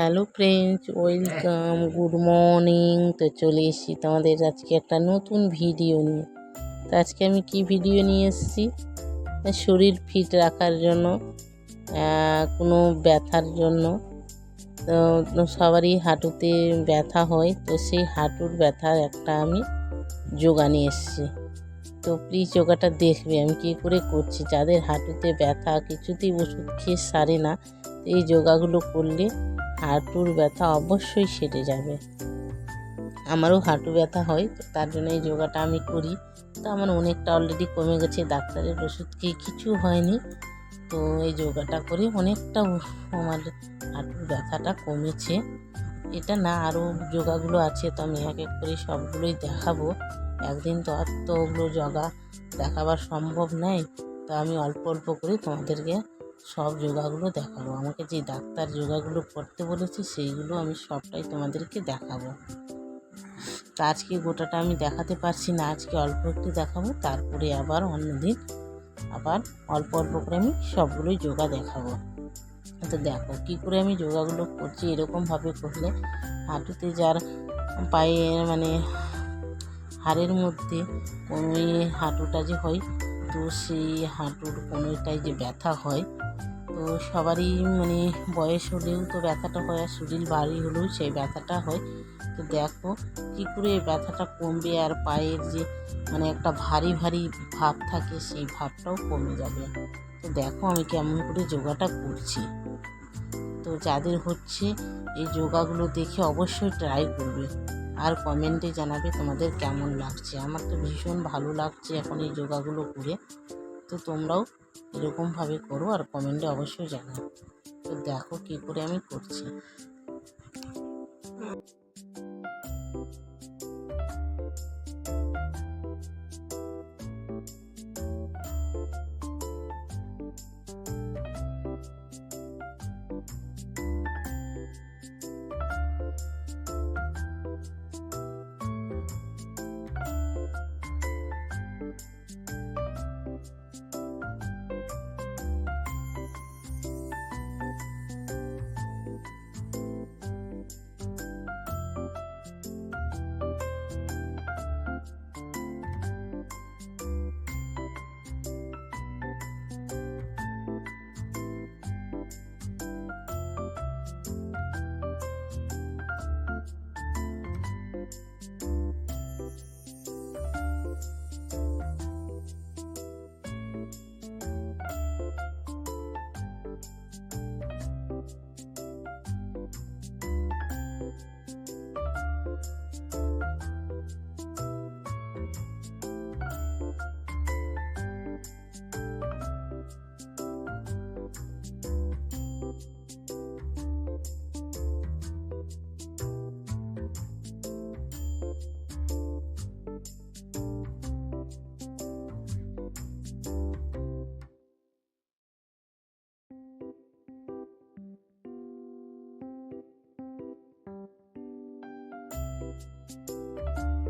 Hello friends welcome good morning তো চলে এসেছি তোমাদের আজকে একটা নতুন ভিডিও নিয়ে। তো আজকে আমি কি ভিডিও নিয়ে এসেছি? শরীর ফিট রাখার জন্য কোনো ব্যথার জন্য। তো সবারই হাঁটুতে ব্যথা হয় তো সেই হাঁটুর ব্যথার একটা আমি যোগা নিয়ে এসেছি। তো প্লিজ যোগাটা দেখবে আমি কী করে করছি? যাদের হাঁটুতে ব্যথা কিছুতেই ওষুধ খেয়ে সারে না এই যোগাগুলো করলে হাঁটুর ব্যথা অবশ্যই সেরে যাবে। আমারও হাঁটু ব্যথা হয়, তার জন্য এই যোগাটা আমি করি। তো আমার অনেকটা অলরেডি কমে গেছে, ডাক্তারের ওষুধ খেয়ে কিছু হয়নি। তো এই যোগাটা করে অনেকটা আমার হাঁটুর ব্যথাটা কমেছে। এটা না, আরও যোগাগুলো আছে, তো আমি এক এক করে সবগুলোই দেখাবো। একদিন তো ওগুলো যোগা দেখাবার সম্ভব নয়। তো আমি অল্প অল্প করে তোমাদেরকে সব যোগাগুলো দেখাবো। আমাকে যে ডাক্তার যোগাগুলো করতে বলেছে, সেইগুলো আমি সবটাই তোমাদেরকে দেখাবো। তা আজকে গোটাটা আমি দেখাতে পারছি না, আজকে অল্প একটু দেখাবো, তারপরে আবার অন্যদিন আবার অল্প অল্প করে আমি সবগুলোই যোগা দেখাবো। তো দেখো, কী করে আমি যোগাগুলো করছি এরকমভাবে করলে হাঁটুতে যার পায়ে মানে হাড়ের মধ্যে কোনোই হাঁটুটা যে হয়, তো সেই হাঁটুর কোনোটাই যে ব্যথা হয় তো সবারই মানে বয়স হলেও তো ব্যথাটা হয় আর শরীর ভারী হলেও সেই ব্যথাটা হয়। তো দেখো কী করে এই ব্যথাটা কমবে আর পায়ের যে মানে একটা ভারী ভারী ভাব থাকে সেই ভাবটাও কমে যাবে। তো দেখো আমি কেমন করে যোগাটা করছি। তো যাদের হচ্ছে এই যোগাগুলো দেখে অবশ্যই ট্রাই করবে। আর কমেন্টে জানাবে তোমাদের কেমন লাগছে। আমার তো ভীষণ ভালো লাগছে এখন এই যোগাগুলো করে। তো তোমরাও এরকমভাবে করো আর কমেন্টে অবশ্যই জানাও। তো দেখো কী করে আমি করছি।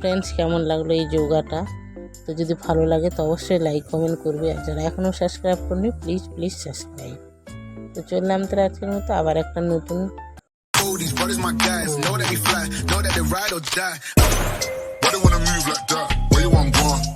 ফ্রেন্ডস কেমন লাগল এই যোগাটা তো যদি ভালো লাগে তো অবশ্যই লাইক কমেন্ট করবে আর যারা এখনও সাবস্ক্রাইব করনি প্লিজ প্লিজ সাবস্ক্রাইব তো চললাম তো আজকের মতো আবার একটা নতুন Oh, die. Why they wanna move like that? Where you want going?